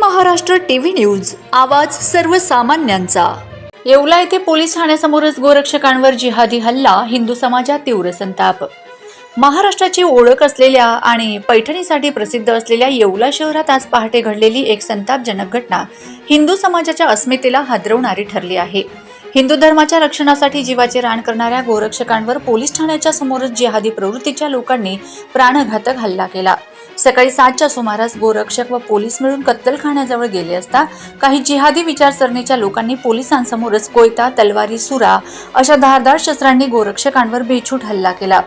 Maharashtra TV news आवाज सर्वसामान्यांचा. येवला येथे पोलीस ठाण्यासमोरच गोरक्षकांवर जिहादी हल्ला हिंदू समाजात तीव्र संताप. महाराष्ट्राची ओळख असलेल्या आणि पैठणीसाठी प्रसिद्ध असलेल्या येवला शहरात आज पहाटे घडलेली एक संतापजनक घटना हिंदू समाजाच्या अस्मितेला हादरवणारी ठरली आहे. हिंदू धर्माच्या रक्षणासाठी जीवाचे रान करणाऱ्या गोरक्षकांवर पोलीस ठाण्याच्या समोरच जिहादी प्रवृत्तीच्या लोकांनी प्राणघातक हल्ला केला. सकाळी सातच्या सुमारास गोरक्षक व पोलीस मिळून कत्तलखान्याजवळ गेले असता काही जिहादी विचारसरणीच्या लोकांनी पोलिसांसमोरच कोयता तलवारी सुरा अशा धारदार शस्त्रांनी गोरक्षकांवर बेछूट हल्ला केला.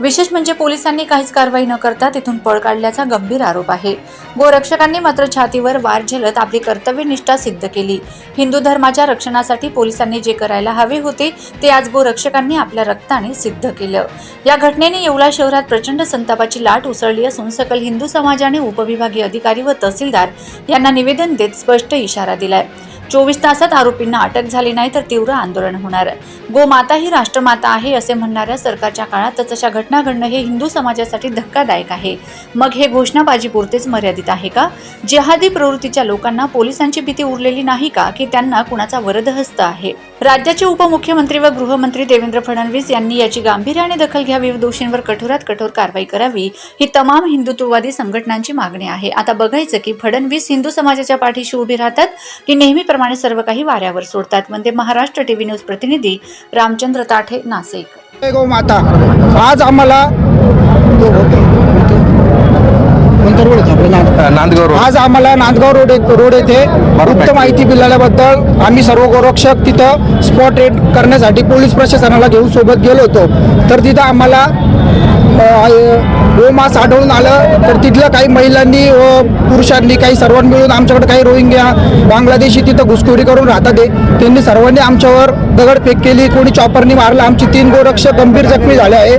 विशेष म्हणजे पोलिसांनी काहीच कारवाई न करता तिथून पळ काढल्याचा गंभीर आरोप आहे. गोरक्षकांनी मात्र छातीवर वार झेलत आपली कर्तव्यनिष्ठा सिद्ध केली. हिंदू धर्माच्या रक्षणासाठी पोलिसांनी जे करायला हवे होते ते आज गोरक्षकांनी आपल्या रक्ताने सिद्ध केलं. या घटनेने येवला शहरात प्रचंड संतापाची लाट उसळली असून सकल हिंदू समाजाने उपविभागीय अधिकारी व तहसीलदार यांना निवेदन देत स्पष्ट इशारा दिलाय. चोवीस तासात आरोपींना अटक झाली नाही तर तीव्र आंदोलन होणार. गोमाता ही राष्ट्रमाता आहे असे म्हणणाऱ्या सरकारच्या काळातच अशा घटना घडणं हे हिंदू समाजासाठी धक्कादायक आहे. मग हे घोषणाबाजी पुरतेच मर्यादित आहे का? जिहादी प्रवृत्तीच्या लोकांना पोलिसांची भीती उरलेली नाही का की त्यांना कुणाचा वरदहस्त आहे? राज्याचे उपमुख्यमंत्री व गृहमंत्री देवेंद्र फडणवीस यांनी याची गांभीर्याने दखल घ्यावी व दोषींवर कठोरात कठोर कारवाई करावी ही तमाम हिंदुत्ववादी संघटनांची मागणी आहे. आता बघायचं की फडणवीस हिंदू समाजाच्या पाठीशी उभे राहतात की नेहमीप्रमाणे सर्व काही वाऱ्यावर सोडतात. म्हणजे महाराष्ट्र टीव्ही न्यूज प्रतिनिधी रामचंद्र ताठे नाशिक. जय गो माता. आज आम्हाला नांदगाव रोड. आज आम्हाला नांदगाव रोड रोड येथे गुप्त माहिती मिळाल्याबद्दल आम्ही सर्व गोरक्षक तिथं स्पॉट रेड करण्यासाठी पोलीस प्रशासनाला घेऊन सोबत गेलो होतो. तर तिथं आम्हाला गोमास हो, आढळून आलं. तर तिथलं काही महिलांनी व पुरुषांनी काही सर्वांनी मिळून आमच्याकडे काही रोहिंग्या बांगलादेशी तिथं घुसखोरी करून राहतात त्यांनी सर्वांनी आमच्यावर दगडफेक केली. कोणी चॉपरनी मारलं. आमची तीन गोरक्षक गंभीर जखमी झाले आहे.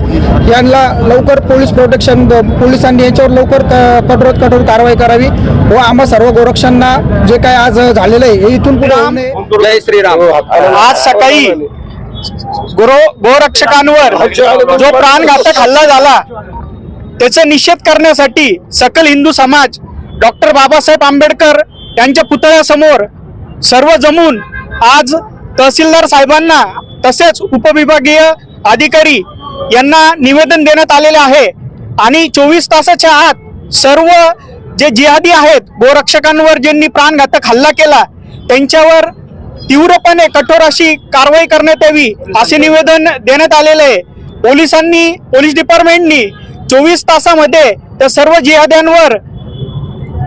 यांना लवकर पोलीस प्रोटेक्शन पोलिसांनी याच्यावर लवकर कठोर कठोरात कठोर कारवाई करावी. व आम्हा सर्व गोरक्षांना जे काय आज झालेलं आहे हे इथून पुढे जय श्रीराम. आज सकाळी गोरो गोरक्षकांवर जो प्राणघातक हल्ला झाला त्याचा निषेध करण्यासाठी सकल हिंदू समाज डॉक्टर बाबासाहेब आंबेडकर यांच्या पुतळ्यासमोर सर्व जमून आज तहसीलदार साहेबांना तसेच उपविभागीय अधिकारी यांना निवेदन देण्यात आलेले आहे. आणि चोवीस तासाच्या आत सर्व जे जिहादी आहेत गोरक्षकांवर ज्यांनी प्राणघातक हल्ला केला त्यांच्यावर तीव्रपणे कठोर अशी कारवाई करण्यात यावी असे निवेदन देण्यात आलेले आहे. पोलिसांनी पोलीस डिपार्टमेंटनी चोवीस तासामध्ये त्या सर्व जिहाद्यांवर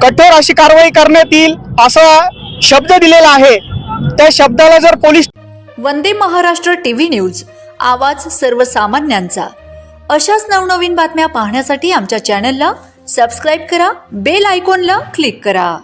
कठोर अशी कारवाई करण्यात येईल असा शब्द दिलेला आहे. त्या शब्दाला जर police Vande Maharashtra TV news आवाज सर्वसामान्यांचा. अशाच नवनवीन बातम्या पाहण्यासाठी आमच्या चॅनलला सबस्क्राईब करा बेल आयकॉनला क्लिक करा.